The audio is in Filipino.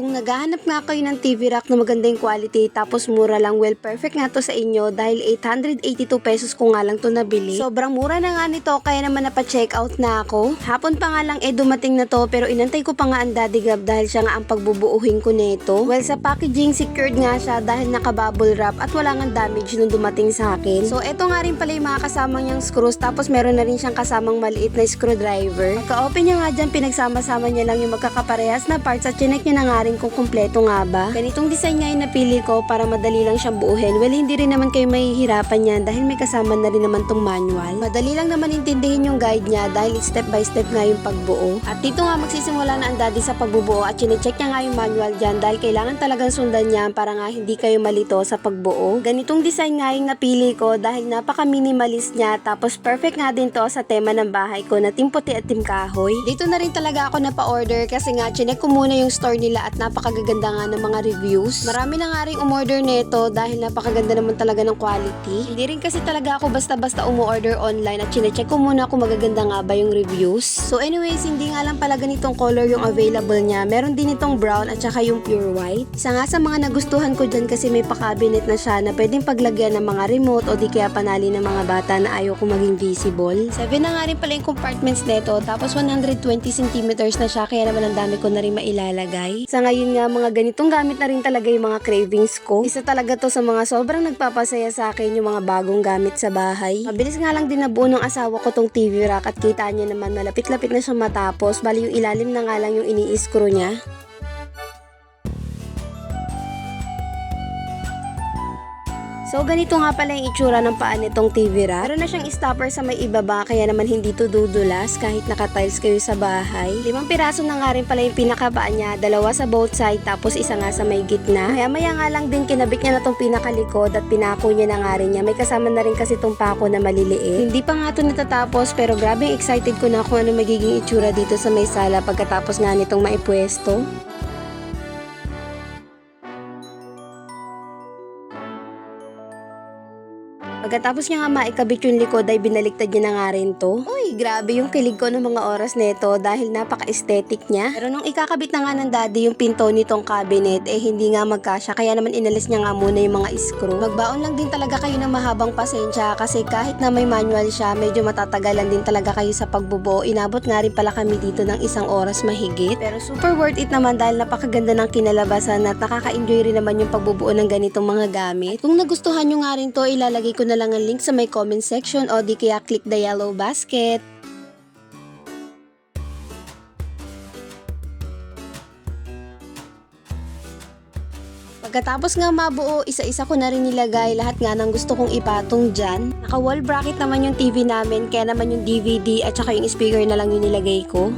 Kung naghahanap nga kayo ng TV rack na magandang quality tapos mura lang, well perfect nga to sa inyo dahil 882 pesos ko nga lang to nabili. Sobrang mura na nga nito kaya naman napa-check out na ako. Hapon pa nga lang eh dumating na to pero inantay ko pa nga ang daddy gab dahil siya nga ang pagbubuuhin ko nito. Well sa packaging secured nga siya dahil naka-bubble wrap at wala nga damage nung dumating sa akin. So eto nga rin pala yung mga kasamang niyang screws tapos meron na rin siyang kasamang maliit na screwdriver. Pagka-open niya nga dyan, pinagsama-sama niya lang yung magkakaparehas na parts at chinek niya na nga rin kung kumpleto nga ba. Ganitong design nga yung napili ko para madali lang siyang buuhin. Well, hindi rin naman kayo mahihirapan yan dahil may kasama na rin naman tong manual. Madali lang naman intindihin yung guide niya dahil step by step nga yung pagbuo. At dito nga magsisimula na ang daddy sa pagbubuo at chinecheck niya nga yung manual dyan dahil kailangan talagang sundan niya para nga hindi kayo malito sa pagbuo. Ganitong design nga yung napili ko dahil napaka-minimalist niya tapos perfect nga din to sa tema ng bahay ko na team puti at team kahoy. Dito na rin talaga ako napa-order kasi nga chinek ko muna yung store nila at napakagaganda nga ng mga reviews. Marami na nga rin umorder nito dahil napakaganda naman talaga ng quality. Hindi rin kasi talaga ako basta-basta umu-order online at chinecheck ko muna kung magaganda nga ba yung reviews. So anyways, hindi nga lang pala ganitong color yung available niya. Meron din itong brown at saka yung pure white. Isa nga sa mga nagustuhan ko dyan kasi may pa-cabinet na siya na pwedeng paglagyan ng mga remote o di kaya panali ng mga bata na ayaw ko maging visible. 7 na nga rin pala yung compartments nito tapos 120 centimeters na siya kaya naman ang dami ko na rin mailalagay. Sa ngayon nga mga ganitong gamit na rin talaga yung mga cravings ko. Isa talaga to sa mga sobrang nagpapasaya sa akin yung mga bagong gamit sa bahay. Mabilis nga lang din nabuo ng asawa ko tong TV rack at kita niya naman malapit-lapit na siyang matapos bali yung ilalim na nga lang yung ini-screw niya. So, ganito nga pala yung itsura ng paa nitong TV rack. Meron na siyang stopper sa may ibaba, kaya naman hindi to dudulas kahit naka-tiles kayo sa bahay. Limang piraso na nga rin pala yung pinakapaa niya, dalawa sa both side, tapos isa nga sa may gitna. Kaya maya nga lang din kinabit niya na tong pinakalikod at pinako niya na nga rin niya. May kasama na rin kasi tong pako na maliliit. Hindi pa nga to natatapos, pero grabe excited ko na kung ano magiging itsura dito sa may sala pagkatapos nga nitong maipwesto. Pagkatapos niya nga maikabit yung likod ay binaliktad niya na nga rin to. Uy, grabe yung kilig ko ng mga oras nito dahil napaka-aesthetic niya. Pero nung ikakabit na nga ng daddy yung pinto nitong cabinet, eh hindi nga magkasya kaya naman inalis niya nga muna yung mga screw. Magbaon lang din talaga kayo ng mahabang pasensya kasi kahit na may manual siya, medyo matatagalan din talaga kayo sa pagbubuo. Inabot nga rin pala kami dito ng isang oras mahigit. Pero super worth it naman dahil napakaganda ng kinalabasan at nakaka-enjoy rin naman yung pagbubuo ng ganitong mga gamit. Kung nagustuhan nyo nga rin to, ilalagay ko na lang ang link sa may comment section o di kaya click the yellow basket. Pagkatapos nga mabuo, isa-isa ko na rin nilagay lahat nga ng gusto kong ipatong dyan. Naka wall bracket naman yung TV namin, kaya naman yung DVD at saka yung speaker na lang yung nilagay ko.